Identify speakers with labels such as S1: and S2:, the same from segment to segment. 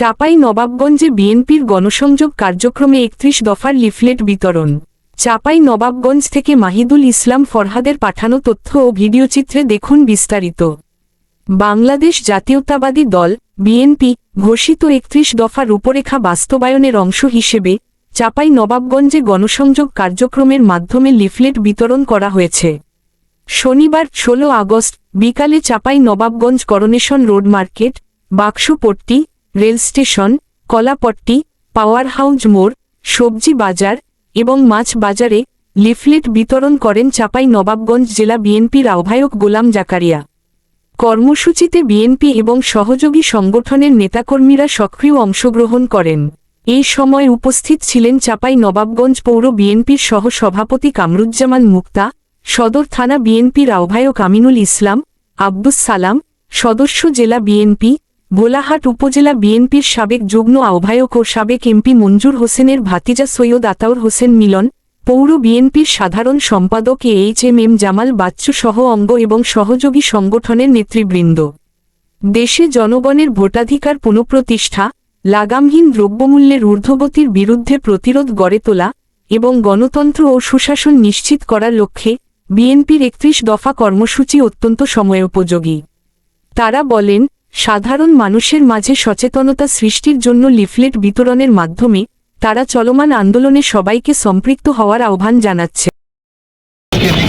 S1: চাপাই নবাবগঞ্জে বিএনপির গণসংযোগ কার্যক্রমে একত্রিশ দফার লিফলেট বিতরণ। চাপাই নবাবগঞ্জ থেকে মাহিদুল ইসলাম ফরহাদের পাঠানো তথ্য ও ভিডিওচিত্রে দেখুন বিস্তারিত। বাংলাদেশ জাতীয়তাবাদী দল, বিএনপি, ঘোষিত একত্রিশ দফা রূপরেখা বাস্তবায়নের অংশ হিসেবে চাপাই নবাবগঞ্জে গণসংযোগ কার্যক্রমের মাধ্যমে লিফলেট বিতরণ করা হয়েছে। শনিবার ১৬ আগস্ট বিকালে Chapai Nawabganj coronation road market, Bakshapatti rail station, Kolapatti, power house মোড়, সবজি বাজার এবং মাছ বাজারে লিফলেট বিতরণ করেন চাপাই নবাবগঞ্জ জেলা বিএনপির আহ্বায়ক গোলাম জাকারিয়া। কর্মসূচিতে বিএনপি এবং সহযোগী সংগঠনের নেতাকর্মীরা সক্রিয় অংশগ্রহণ করেন। এই সময় উপস্থিত ছিলেন চাপাই নবাবগঞ্জ পৌর বিএনপির সহ সভাপতি কামরুজ্জামান মুক্তা, সদর থানা বিএনপির আহ্বায়ক আমিনুল ইসলাম, আব্দুস সালাম, সদস্য জেলা বিএনপি গোলাহাট উপজেলা বিএনপির সাবেক যুগ্ম আহ্বায়ক ও সাবেক এমপি মঞ্জুর হোসেনের ভাতিজা সৈয়দ আতাউর হোসেন মিলন, পৌর বিএনপির সাধারণ সম্পাদক A H M M Jamal Bachchu সহ অঙ্গ এবং সহযোগী সংগঠনের নেতৃবৃন্দ। দেশে জনগণের ভোটাধিকার পুনঃপ্রতিষ্ঠা, লাগামহীন দ্রব্যমূল্যের ঊর্ধ্বগতির বিরুদ্ধে প্রতিরোধ গড়ে তোলা এবং গণতন্ত্র ও সুশাসন নিশ্চিত করার লক্ষ্যে বিএনপির একত্রিশ দফা কর্মসূচি অত্যন্ত সময়োপযোগী। তারা বলেন সাধারণ মানুষের মাঝে সচেতনতা সৃষ্টির জন্য লিফলেট বিতরণের মাধ্যমে তারা চলমান আন্দোলনে সবাইকে সম্পৃক্ত হওয়ার আহ্বান জানাচ্ছে।
S2: আজকে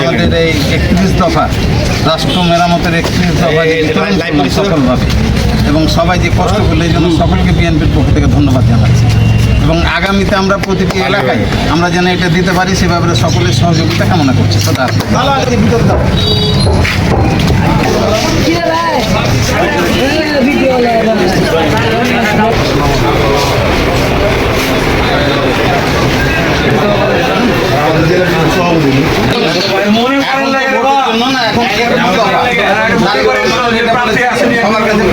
S2: আমাদের এই একত্রিশ দফা রাষ্ট্র মেরামতের একত্রিশ দফা যে বিতরণ করলাম সফলভাবে এবং সবাই যে কষ্ট করলে এই জন্য সকলকে বিএনপির পক্ষ থেকে ধন্যবাদ জানাচ্ছি। এবং আগামীতে আমরা প্রতিটি এলাকায় আমরা যেন এটা দিতে পারি সে ব্যাপারে সকলের সহযোগিতা কামনা করছি। সদা জন্য না এখন একত্রিশ দফা। নারীবাড়ির মানুষ যেটা বলেছে,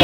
S2: ও